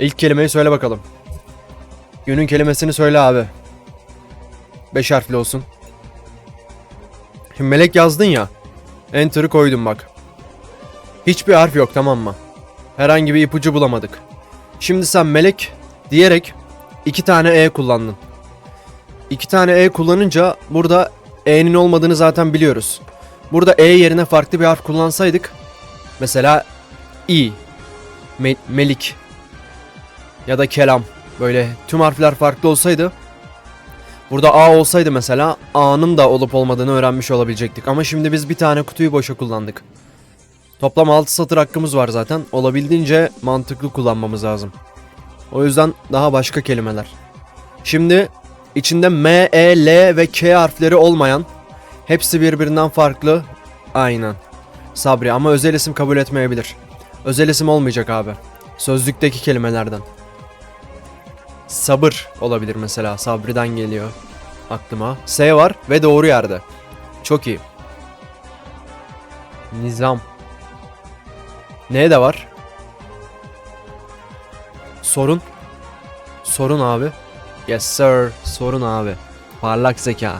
İlk kelimeyi söyle bakalım. Günün kelimesini söyle abi. Beş harfli olsun. Melek yazdın ya. Enter'ı koydum bak. Hiçbir harf yok tamam mı? Herhangi bir ipucu bulamadık. Şimdi sen melek diyerek iki tane E kullandın. İki tane E kullanınca burada E'nin olmadığını zaten biliyoruz. Burada E yerine farklı bir harf kullansaydık mesela İ, Me- Melik ya da Kelam böyle tüm harfler farklı olsaydı burada A olsaydı mesela A'nın da olup olmadığını öğrenmiş olabilecektik. Ama şimdi biz bir tane kutuyu boşa kullandık. Toplam 6 satır hakkımız var zaten. Olabildiğince mantıklı kullanmamız lazım. O yüzden daha başka kelimeler. Şimdi içinde M, E, L ve K harfleri olmayan hepsi birbirinden farklı. Aynen. Sabri ama özel isim kabul etmeyebilir. Özel isim olmayacak abi. Sözlükteki kelimelerden. Sabır olabilir mesela. Sabri'den geliyor aklıma. S var ve doğru yerde. Çok iyi. Nizam. N de var. Sorun. Sorun abi. Yes sir. Sorun abi. Parlak zeka.